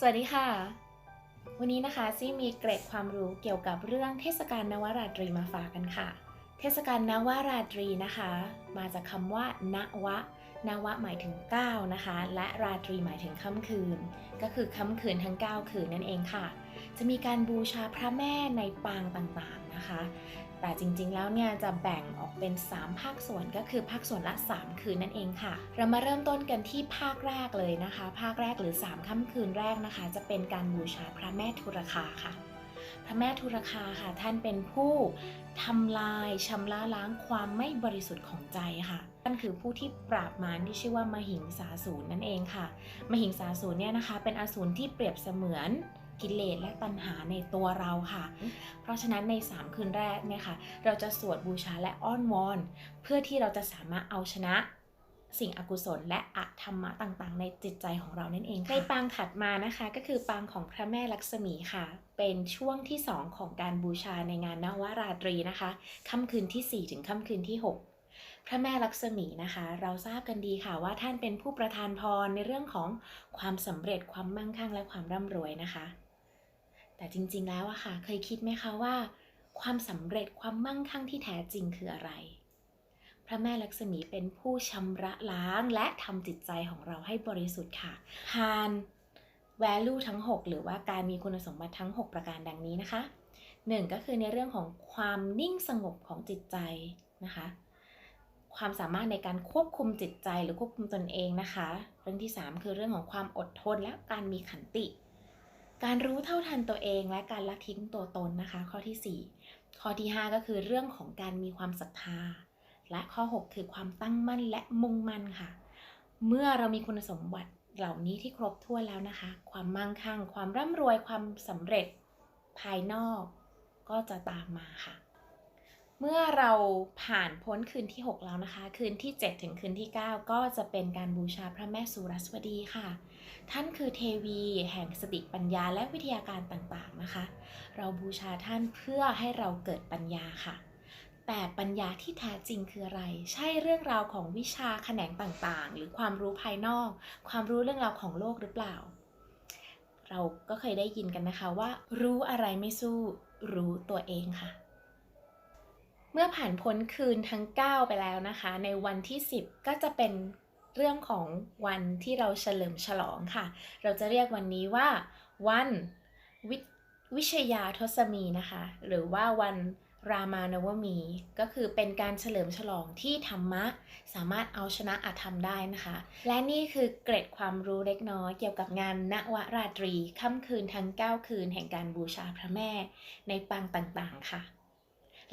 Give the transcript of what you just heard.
สวัสดีค่ะ วันนี้นะคะซี่มีเกร็ดความรู้เกี่ยวกับเรื่องเทศกาลนวราตรีมาฝากกันค่ะ เทศกาลนวราตรีนะคะ มาจากคำว่านวะนวะหมายถึง9นะคะ และราตรีหมายถึงค่ำคืน ก็คือค่ำคืนทั้ง 9 คืนนั่นเองค่ะ จะมีการบูชาพระแม่ในปางต่างๆนะคะ แต่จริงๆแล้วเนี่ยจะแบ่งออกเป็น 3 ภาคส่วนก็คือภาคส่วนละ 3 คืนนั่นเองค่ะ เรามาเริ่มต้นกันที่ภาคแรกเลยนะคะ ภาคแรกหรือ 3 ค่ำคืนแรกนะคะ จะเป็นการบูชาพระแม่ทุรคาค่ะพระแม่ทุรคาค่ะ ท่านเป็นผู้ทำลายชำระล้างความไม่บริสุทธิ์ของใจค่ะท่านคือผู้ที่ปราบมารที่ชื่อว่ามหิงสาสูรนั่นเองค่ะ มหิงสาสูรเนี่ยนะคะ เป็นอสูรที่เปรียบเสมือน กิเลสและตัณหาในตัวเราค่ะ เพราะฉะนั้นใน 3 คืนแรกเนี่ยค่ะ เราจะสวดบูชาและอ้อนวอน เพื่อที่เราจะสามารถเอาชนะสิ่งอกุศลและอธรรมะต่างๆ ในจิตใจของเรานั่นเองค่ะในปางถัดมานะคะก็คือปางของพระแม่ลักษมีค่ะ เป็นช่วงที่ 2 ของการบูชาในงานนวราตรีนะคะค่ำคืนที่ 4 ถึงค่ำคืนที่ 6พระแม่ลักษมีนะคะ เราทราบกันดีค่ะว่าท่านเป็นผู้ประทานพรในเรื่องของความสำเร็จความมั่งคั่งและความร่ำรวยนะคะ แต่จริงๆแล้วอะค่ะ เคยคิดไหมคะว่า ความสำเร็จความมั่งคั่งที่แท้จริงคืออะไร พระแม่ลักษมีเป็นผู้ชำระล้างและทำจิตใจของเราให้บริสุทธิ์ค่ะผ่าน value ทั้ง 6 หรือว่าการมีคุณสมบัติทั้ง 6 ประการดังนี้นะคะ 1 ก็คือในเรื่องของความนิ่งสงบของจิตใจนะคะ ความสามารถในการควบคุมจิตใจหรือควบคุมตนเองนะคะ เรื่องที่ 3 คือเรื่องของความอดทนและการมีขันติ การรู้เท่าทันตัวเองและการละทิ้งตัวตนนะคะ ข้อที่ 4 ข้อที่ 5 ก็คือเรื่องของการมีความศรัทธา และข้อ 6 คือความตั้งมั่นและมุ่งมั่นค่ะ เมื่อเรามีคุณสมบัติเหล่านี้ที่ครบถ้วนแล้วนะคะ ความมั่งคั่ง ความร่ำรวยความสำเร็จภายนอกก็จะตามมาค่ะ เมื่อเราผ่านพ้นคืนที่ 6 แล้วนะคะ คืนที่ 7 ถึงคืนที่ 9 ก็จะเป็นการบูชาพระแม่สุรสวดีค่ะ ท่านคือเทวีแห่งสติปัญญาและวิทยาการต่างๆนะคะ เราบูชาท่านเพื่อให้เราเกิดปัญญาค่ะ แต่ปัญญาที่แท้จริงคืออะไร ใช่เรื่องราวของวิชาแขนงต่างๆ หรือความรู้ภายนอก ความรู้เรื่องราวของโลกหรือเปล่า เราก็เคยได้ยินกันนะคะว่า รู้อะไรไม่สู้ รู้ตัวเองค่ะ เมื่อผ่านพ้นคืนทั้ง 9 ไปแล้วนะคะ ในวันที่ 10 ก็จะเป็นเรื่องของวันที่เราเฉลิมฉลองค่ะ เราจะเรียกวันนี้ว่า วันวิวิชยาทศมีนะคะ หรือว่าวันรามานวมี ก็คือเป็นการเฉลิมฉลองที่ธรรมะ สามารถเอาชนะอาธรรมได้นะคะ และนี่คือเกร็ดความรู้เล็กน้อยเกี่ยวกับงานณวราตรีค่ำคืนทั้ง 9 คืนแห่งการบูชาพระแม่ในปางต่างๆค่ะ